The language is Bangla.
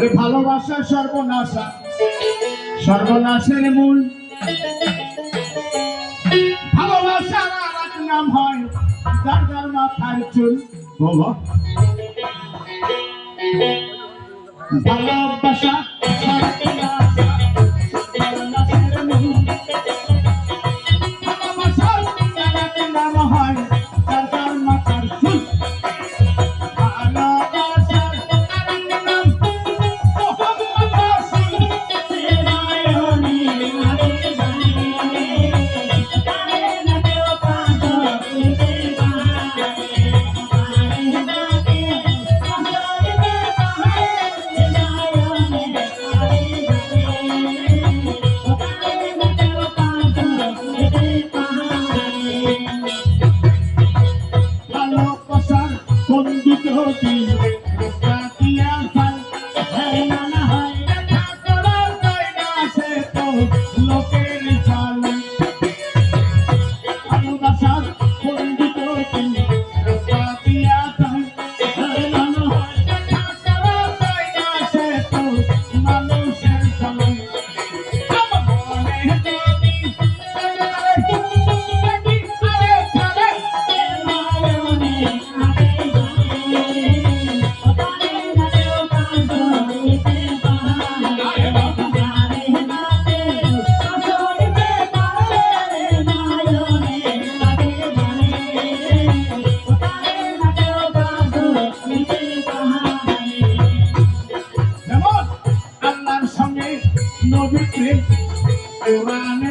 ওই ভালোবাসা সর্বনাশা। সর্বনাশের মূল। ভালোবাসার নাম হয় যার যার মাথার চুল। ভালোবাসা বিদ্রোহী পবিত্রে পুরাণে